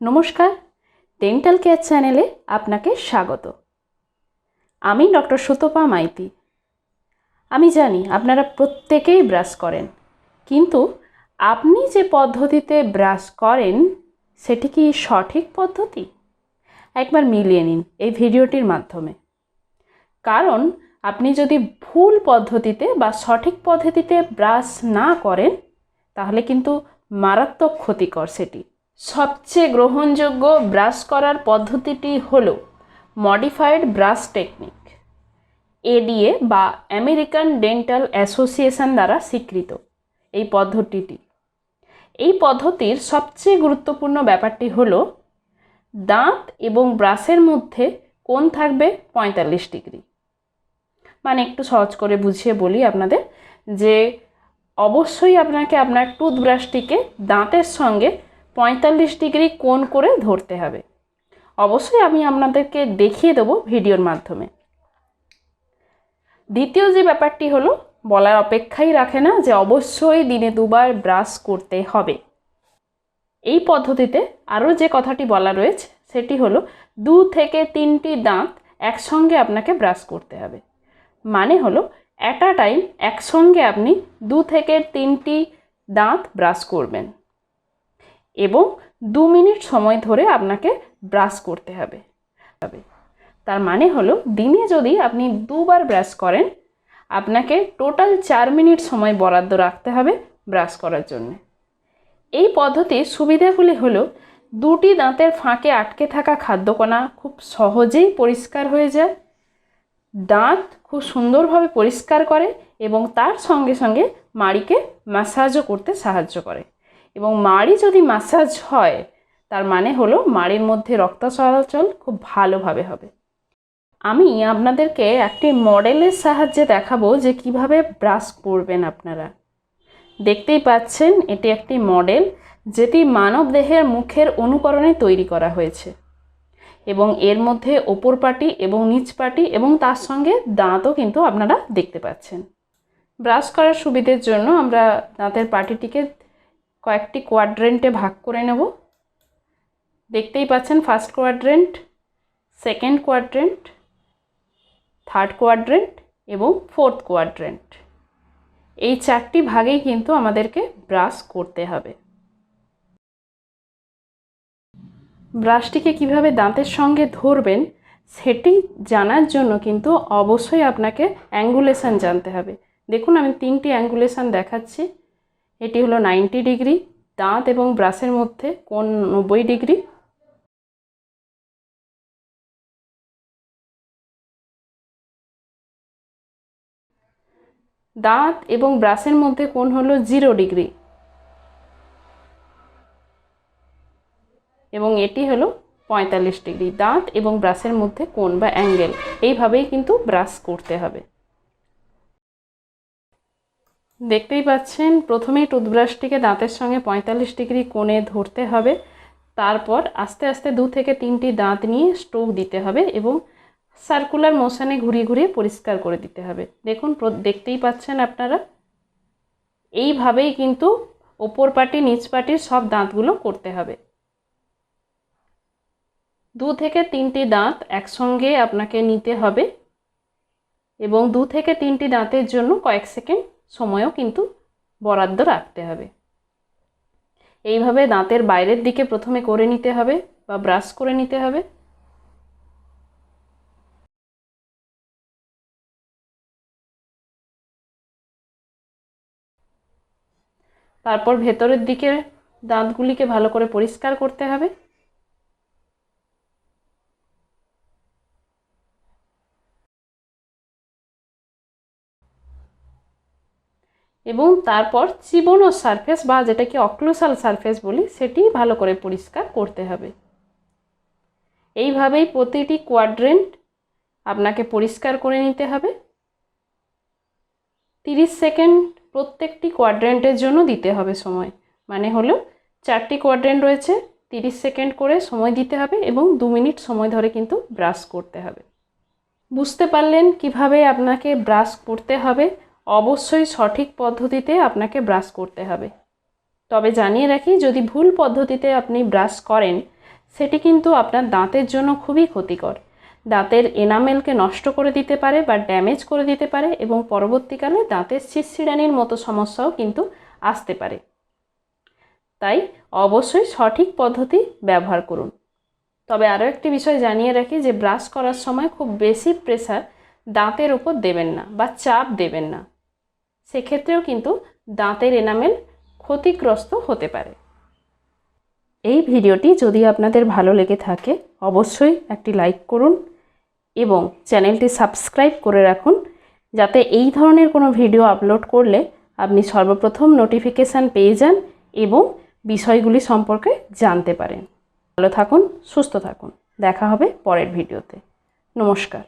নমস্কার dental care চ্যানেলে আপনাকে স্বাগত। আমি ডক্টর সুতপা মাইতি। আমি জানি আপনারা প্রত্যেকেই ব্রাশ করেন, কিন্তু আপনি যে পদ্ধতিতে ব্রাশ করেন, সেটি কি সঠিক পদ্ধতি? একবার মিলিয়ে নিন এই ভিডিওটির মাধ্যমে। কারণ আপনি যদি ভুল পদ্ধতিতে বা সঠিক পদ্ধতিতে ব্রাশ না করেন, তাহলে কিন্তু মারাত্মক ক্ষতিকর সেটি। সবচেয়ে গ্রহণযোগ্য ব্রাশ করার পদ্ধতিটি হল মডিফাইড ব্রাশ টেকনিক। এডিএ বা আমেরিকান ডেন্টাল অ্যাসোসিয়েশন দ্বারা স্বীকৃত এই পদ্ধতিটি। এই পদ্ধতির সবচেয়ে গুরুত্বপূর্ণ ব্যাপারটি হল দাঁত এবং ব্রাশের মধ্যে কোণ থাকবে পঁয়তাল্লিশ ডিগ্রি। মানে একটু সহজ করে বুঝিয়ে বলি আপনাদের যে অবশ্যই আপনাকে আপনার টুথব্রাশটিকে দাঁতের সঙ্গে পঁয়তাল্লিশ ডিগ্রি কোণ করে ধরতে হবে। অবশ্যই আমি আপনাদেরকে দেখিয়ে দেবো ভিডিওর মাধ্যমে। দ্বিতীয় যে ব্যাপারটি হলো, বলার অপেক্ষাই রাখে না যে অবশ্যই দিনে দুবার ব্রাশ করতে হবে। এই পদ্ধতিতে আরও যে কথাটি বলা রয়েছে, সেটি হলো দু থেকে তিনটি দাঁত একসঙ্গে আপনাকে ব্রাশ করতে হবে। মানে হলো অ্যাট আ টাইম একসঙ্গে আপনি দু থেকে তিনটি দাঁত ব্রাশ করবেন। এবং দু মিনিট সময় ধরে আপনাকে ব্রাশ করতে হবে। তার মানে হলো, দিনে যদি আপনি দুবার ব্রাশ করেন, আপনাকে টোটাল চার মিনিট সময় বরাদ্দ রাখতে হবে ব্রাশ করার জন্য। এই পদ্ধতির সুবিধাগুলি হলো, দুটি দাঁতের ফাঁকে আটকে থাকা খাদ্যকণা খুব সহজেই পরিষ্কার হয়ে যায়, দাঁত খুব সুন্দরভাবে পরিষ্কার করে এবং তার সঙ্গে সঙ্গে মাড়িকে ম্যাসাজও করতে সাহায্য করে। এবং মাড়ি যদি ম্যাসাজ হয়, তার মানে হলো মাড়ির মধ্যে রক্ত চলাচল খুব ভালোভাবে হবে। আমি আপনাদেরকে একটি মডেলের সাহায্যে দেখাবো যে কীভাবে ব্রাশ করবেন আপনারা। দেখতেই পাচ্ছেন, এটি একটি মডেল যেটি মানব দেহের মুখের অনুকরণে তৈরি করা হয়েছে এবং এর মধ্যে ওপর পাটি এবং নিচ পাটি এবং তার সঙ্গে দাঁতও কিন্তু আপনারা দেখতে পাচ্ছেন। ব্রাশ করার সুবিধের জন্য আমরা দাঁতের পাটিটিকে কয়েকটি কোয়াড্রেন্টে ভাগ করে নেব। দেখতেই পাচ্ছেন first quadrant second quadrant third quadrant এবং ফোর্থ কোয়াড্রেন্ট এই চারটি ভাগেই কিন্তু আমাদেরকে ব্রাশ করতে হবে। ব্রাশটিকে কীভাবে দাঁতের সঙ্গে ধরবেন সেটি জানার জন্য কিন্তু অবশ্যই আপনাকে অ্যাঙ্গুলেশন জানতে হবে। দেখুন আমি তিনটি অ্যাঙ্গুলেশান দেখাচ্ছি। এটি হলো নাইনটি ডিগ্রি দাঁত এবং ব্রাশের মধ্যে কোন নব্বই ডিগ্রি। দাঁত এবং ব্রাশের মধ্যে কোন হলো জিরো ডিগ্রি। এবং এটি হলো পঁয়তাল্লিশ ডিগ্রি। দাঁত এবং ব্রাশের মধ্যে কোন বা অ্যাঙ্গেল। এইভাবেই কিন্তু ব্রাশ করতে হবে। দেখতেই পাচ্ছেন, প্রথমেই টুথব্রাশটিকে দাঁতের সঙ্গে পঁয়তাল্লিশ ডিগ্রি কোণে ধরতে হবে। তারপর আস্তে আস্তে দু থেকে তিনটি দাঁত নিয়ে স্ট্রোক দিতে হবে এবং সার্কুলার মোশনে ঘুরিয়ে ঘুরিয়ে পরিষ্কার করে দিতে হবে। দেখুন দেখতেই পাচ্ছেন আপনারা? এইভাবেই কিন্তু ওপর পাটি, নিচ পাটির সব দাঁতগুলো করতে হবে। দু থেকে তিনটি দাঁত একসঙ্গে আপনাকে নিতে হবে এবং দু থেকে তিনটি দাঁতের জন্য কয়েক সেকেন্ড সময়ও কিন্তু বরাদ্দ রাখতে হবে। এইভাবে দাঁতের বাইরের দিকে প্রথমে করে নিতে হবে বা ব্রাশ করে নিতে হবে। তারপর ভেতরের দিকে দাঁতগুলিকে ভালো করে পরিষ্কার করতে হবে। এবং তারপর চিবনো সারফেস বা যেটাকে অক্লোসাল সারফেস বলি, সেটি ভালো করে পরিষ্কার করতে হবে। এইভাবেই প্রতিটি কোয়াড্রেন্ট আপনাকে পরিষ্কার করে নিতে হবে। তিরিশ সেকেন্ড প্রত্যেকটি কোয়াড্রেন্টের জন্য দিতে হবে সময়। মানে হলো চারটি কোয়াড্রেন্ট রয়েছে, তিরিশ সেকেন্ড করে সময় দিতে হবে এবং দু মিনিট সময় ধরে কিন্তু ব্রাশ করতে হবে। বুঝতে পারলেন কীভাবে আপনাকে ব্রাশ করতে হবে? অবশ্যই সঠিক পদ্ধতিতে আপনাকে ব্রাশ করতে হবে। তবে জানিয়ে রাখি, যদি ভুল পদ্ধতিতে আপনি ব্রাশ করেন, সেটি কিন্তু আপনার দাঁতের জন্য খুবই ক্ষতিকর। দাঁতের এনামেলকে নষ্ট করে দিতে পারে বা ড্যামেজ করে দিতে পারে এবং পরবর্তীকালে দাঁতের ছিঁড়ছিড়ানির মতো সমস্যাও কিন্তু আসতে পারে। তাই অবশ্যই সঠিক পদ্ধতি ব্যবহার করুন। তবে আরও একটি বিষয় জানিয়ে রাখি যে ব্রাশ করার সময় খুব বেশি প্রেসার দাঁতের ওপর দেবেন না বা চাপ দেবেন না। সেক্ষেত্রেও কিন্তু দাঁতের এনামেল ক্ষতিগ্রস্ত হতে পারে। এই ভিডিওটি যদি আপনাদের ভালো লেগে থাকে, অবশ্যই একটি লাইক করুন এবং চ্যানেলটি সাবস্ক্রাইব করে রাখুন, যাতে এই ধরনের কোনো ভিডিও আপলোড করলে আপনি সর্বপ্রথম নোটিফিকেশান পেয়ে যান এবং বিষয়গুলি সম্পর্কে জানতে পারেন। ভালো থাকুন, সুস্থ থাকুন। দেখা হবে পরের ভিডিওতে নমস্কার।